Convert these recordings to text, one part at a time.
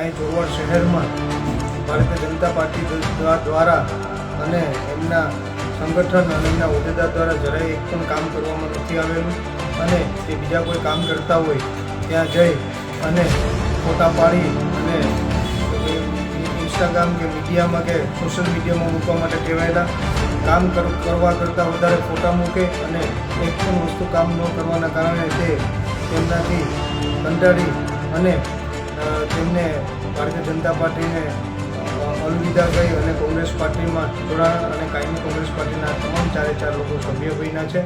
અહીં ચોરવાડ શહેરમાં ભારતીય જનતા પાર્ટી દ્વા- દ્વારા અને એમના સંગઠન અને એમના હોદ્દેદાર દ્વારા જરાય એક પણ કામ કરવામાં નથી આવેલું. અને તે બીજા કોઈ કામ કરતા હોય ત્યાં જઈ અને ફોટા પાડી અને ઇન્સ્ટાગ્રામ કે મીડિયામાં કે સોશિયલ મીડિયામાં મૂકવા માટે કહેવાયેલા. કામ કર- કરવા કરતાં વધારે ફોટા મૂકે અને એક પણ વસ્તુ કામ ન કરવાના કારણે તે તેમનાથી કંટાળી અને તેમને ભારતીય જનતા પાર્ટીને અલવિદા કહી અને કોંગ્રેસ પાર્ટીમાં જોડાણ અને કાયમી કોંગ્રેસ પાર્ટીના તમામ ચારે ચાર લોકો સભ્ય બન્યા છે.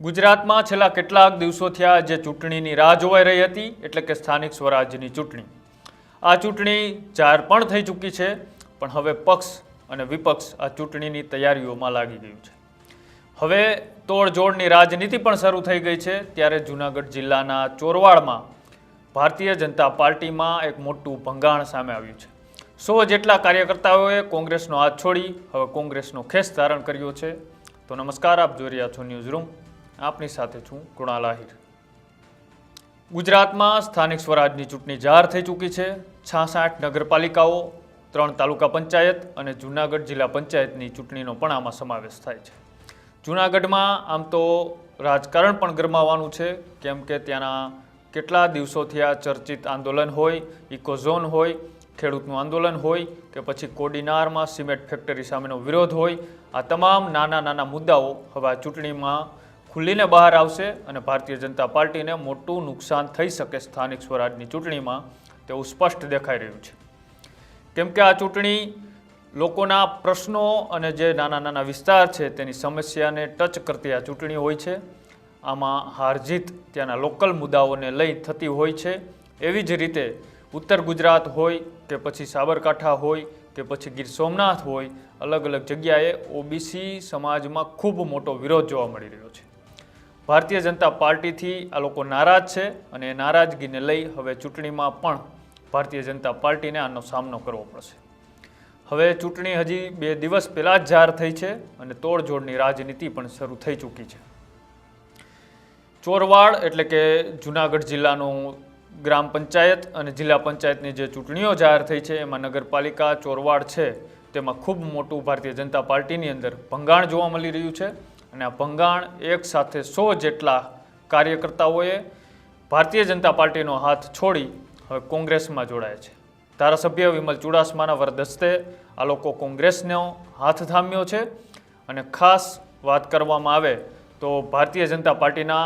ગુજરાતમાં છેલ્લા કેટલાક દિવસોથી આ જે ચૂંટણીની રાહ જોવાઈ રહી હતી, એટલે કે સ્થાનિક સ્વરાજ્યની ચૂંટણી. આ ચૂંટણી જાહેર પણ થઈ ચૂકી છે, પણ હવે પક્ષ અને વિપક્ષ આ ચૂંટણીની તૈયારીઓમાં લાગી ગયું છે. હવે તોડજોડની રાજનીતિ પણ શરૂ થઈ ગઈ છે, ત્યારે જૂનાગઢ જિલ્લાના ચોરવાડમાં ભારતીય જનતા પાર્ટીમાં એક મોટું ભંગાણ સામે આવ્યું છે. સો જેટલા કાર્યકર્તાઓએ કોંગ્રેસનો હાથ છોડી, હવે કોંગ્રેસનો ખેસ ધારણ કર્યો છે. તો નમસ્કાર, આપ જોઈ રહ્યા છો ન્યૂઝ રૂમ આપની સાથે છું કૃણાલ આહિર. ગુજરાતમાં સ્થાનિક સ્વરાજની ચૂંટણી જાહેર થઈ ચૂકી છે. છાસઠ નગરપાલિકાઓ, ત્રણ તાલુકા પંચાયત અને જૂનાગઢ જિલ્લા પંચાયતની ચૂંટણીનો પણ આમાં સમાવેશ થાય છે. જૂનાગઢમાં આમ તો રાજકારણ પણ ગરમાવાનું છે. કેમ કે ત્યાંના કેટલા દિવસોથી આ ચર્ચિત આંદોલન હોય, ઇકોઝોન હોય, ખેડૂતનું આંદોલન હોય કે પછી કોડીનારમાં સિમેન્ટ ફેક્ટરી સામેનો વિરોધ હોય, આ તમામ નાના નાના મુદ્દાઓ હવે આ ચૂંટણીમાં ખુલ્લીને બહાર આવશે અને ભારતીય જનતા પાર્ટીને મોટું નુકસાન થઈ શકે સ્થાનિક સ્વરાજની ચૂંટણીમાં તેવું સ્પષ્ટ દેખાઈ રહ્યું છે. કેમ કે આ ચૂંટણી લોકોના પ્રશ્નો અને જે નાના નાના વિસ્તાર છે તેની સમસ્યાને ટચ કરતી આ ચૂંટણી હોય છે. આમાં હારજીત ત્યાંના લોકલ મુદ્દાઓને લઈ થતી હોય છે. એવી જ રીતે ઉત્તર ગુજરાત હોય કે પછી સાબરકાંઠા હોય કે પછી ગીર સોમનાથ હોય, અલગ અલગ જગ્યાએ ઓબીસી સમાજમાં ખૂબ મોટો વિરોધ જોવા મળી રહ્યો છે. ભારતીય જનતા પાર્ટીથી આ લોકો નારાજ છે અને નારાજગીને લઈ હવે ચૂંટણીમાં પણ ભારતીય જનતા પાર્ટીને આનો સામનો કરવો પડશે. હવે ચૂંટણી હજી બે દિવસ પહેલાં જ જાહેર થઈ છે અને તોડજોડની રાજનીતિ પણ શરૂ થઈ ચૂકી છે. ચોરવાડ એટલે કે જુનાગઢ જિલ્લાનું ગ્રામ પંચાયત અને જિલ્લા પંચાયતની જે ચૂંટણીઓ જાહેર થઈ છે, એમાં નગરપાલિકા ચોરવાડ છે, તેમાં ખૂબ મોટું ભારતીય જનતા પાર્ટીની અંદર ભંગાણ જોવા મળી રહ્યું છે અને આ ભંગાણ એક સાથે સો જેટલા કાર્યકર્તાઓએ ભારતીય જનતા પાર્ટીનો હાથ છોડી હવે કોંગ્રેસમાં જોડાયા છે. ધારાસભ્ય વિમલ ચુડાસમાના વરદસ્તે આ લોકો કોંગ્રેસનો હાથ થામ્યો છે અને ખાસ વાત કરવામાં આવે તો ભારતીય જનતા પાર્ટીના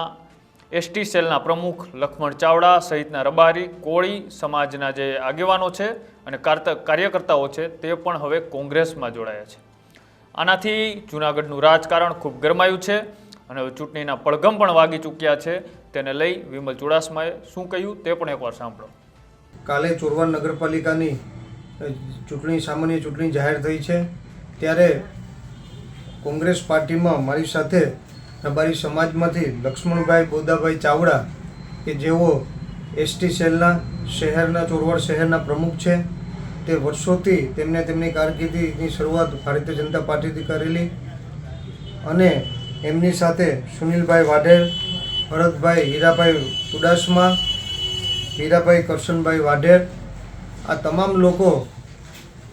એસટી સેલના પ્રમુખ લખમણ ચાવડા સહિતના રબારી, કોળી સમાજના જે આગેવાનો છે અને કાર્ત- કાર્યકર્તાઓ છે, તે પણ હવે કોંગ્રેસમાં જોડાયા છે. આનાથી જૂનાગઢનું રાજકારણ ખૂબ ગરમાયું છે અને ચૂંટણીના પડઘમ પણ વાગી ચૂક્યા છે. તેને લઈ વિમલ ચુડાસમાએ શું કહ્યું તે પણ એકવાર સાંભળો. કાલે ચોરવાડ નગરપાલિકાની ચૂંટણી, સામાન્ય ચૂંટણી જાહેર થઈ છે. ત્યારે કોંગ્રેસ પાર્ટીમાં મારી સાથે રબારી સમાજમાંથી લક્ષ્મણભાઈ બોદાભાઈ ચાવડા, કે જેઓ એસટી સેલના શહેરના, ચોરવાડ શહેરના પ્રમુખ છે, તે વર્ષોથી તેમને તેમની કારકિર્દીની શરૂઆત ભારતીય જનતા પાર્ટીથી કરેલી અને એમની સાથે સુનિલભાઈ વાઢેર, ભરતભાઈ હીરાભાઈ ઉડાસમા, હીરાભાઈ કરશનભાઈ વાઢેર, આ તમામ લોકો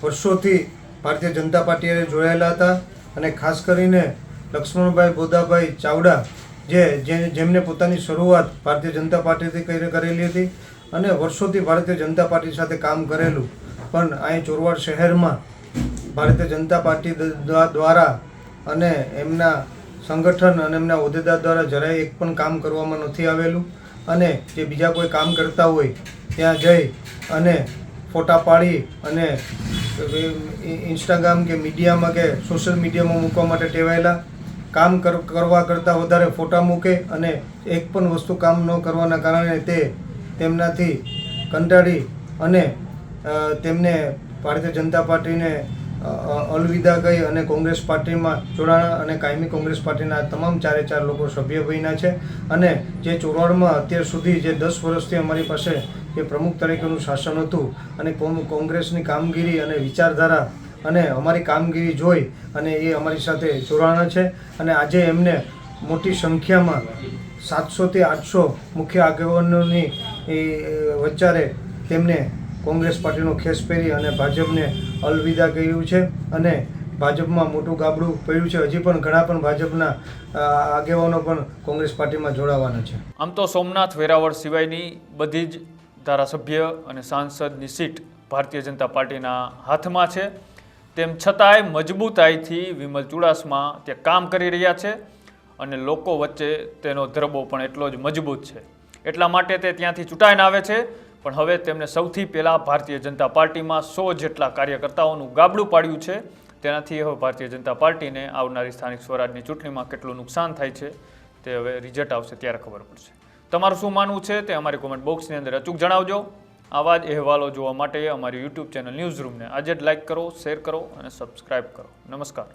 વર્ષોથી ભારતીય જનતા પાર્ટીએ જોડાયેલા હતા અને ખાસ કરીને લક્ષ્મણભાઈ બોધાભાઈ ચાવડા જે જેમને પોતાની શરૂઆત ભારતીય જનતા પાર્ટીથી કરી કરેલી હતી અને વર્ષોથી ભારતીય જનતા પાર્ટી સાથે કામ કરેલું. પણ અહીં ચોરવાડ શહેરમાં ભારતીય જનતા પાર્ટી દ્વારા અને એમના સંગઠન અને એમના હોદ્દેદાર દ્વારા જરાય એક પણ કામ કરવામાં નથી આવેલું અને જે બીજા કોઈ કામ કરતા હોય ત્યાં જઈ અને ફોટા પાડી અને ઇન્સ્ટાગ્રામ કે મીડિયામાં કે સોશિયલ મીડિયામાં મૂકવા માટે ટેવાયેલા કામ કર- કરવા કરતાં વધારે ફોટા મૂકે અને એક પણ વસ્તુ કામ ન કરવાના કારણે તે તેમનાથી કંટાળી અને તેમને ભારતીય જનતા પાર્ટીને અલવિદા કહી અને કોંગ્રેસ પાર્ટીમાં જોડાણા અને કાયમી કોંગ્રેસ પાર્ટીના તમામ ચારે ચાર લોકો સભ્ય બન્યા છે અને જે ચોરાણમાં અત્યાર સુધી જે દસ વર્ષથી અમારી પાસે જે પ્રમુખ તરીકેનું શાસન હતું અને કોંગ- કોંગ્રેસની કામગીરી અને વિચારધારા અને અમારી કામગીરી જોઈ અને એ અમારી સાથે જોડાણા છે. અને આજે એમને મોટી સંખ્યામાં સાતસોથી આઠસો મુખ્ય આગેવાનોની વચ્ચારે તેમને કોંગ્રેસ પાર્ટીનો ખેસ પહેરી અને ભાજપને અલવિદા કહ્યું છે અને ભાજપમાં મોટું ગાબડું પડ્યું છે. હજી પણ ઘણા પણ ભાજપના આગેવાનો પણ કોંગ્રેસ પાર્ટીમાં જોડાવાના છે. આમ તો સોમનાથ વેરાવળ સિવાયની બધી જ ધારાસભ્ય અને સાંસદની સીટ ભારતીય જનતા પાર્ટીના હાથમાં છે. તેમ છતાંય મજબૂતાઈથી વિમલ ચુડાસમા ત્યાં કામ કરી રહ્યા છે અને લોકો વચ્ચે તેનો ધરબો પણ એટલો જ મજબૂત છે. એટલા માટે તે ત્યાંથી ચૂંટાઈને આવે છે, પણ હવે તેમને સૌથી પહેલાં ભારતીય જનતા પાર્ટીમાં સો જેટલા કાર્યકર્તાઓનું ગાબડું પાડ્યું છે. તેનાથી હવે ભારતીય જનતા પાર્ટીને આવનારી સ્થાનિક સ્વરાજની ચૂંટણીમાં કેટલું નુકસાન થાય છે તે હવે રિઝલ્ટ આવશે ત્યારે ખબર પડશે. તમારું શું માનવું છે તે અમારી કોમેન્ટ બોક્સની અંદર અચૂક જણાવજો. આવા જ અહેવાલો જોવા માટે અમારી યુટ્યુબ ચેનલ ન્યૂઝ રૂમને આજે જ લાઇક કરો શેર કરો અને સબસ્ક્રાઇબ કરો. નમસ્કાર.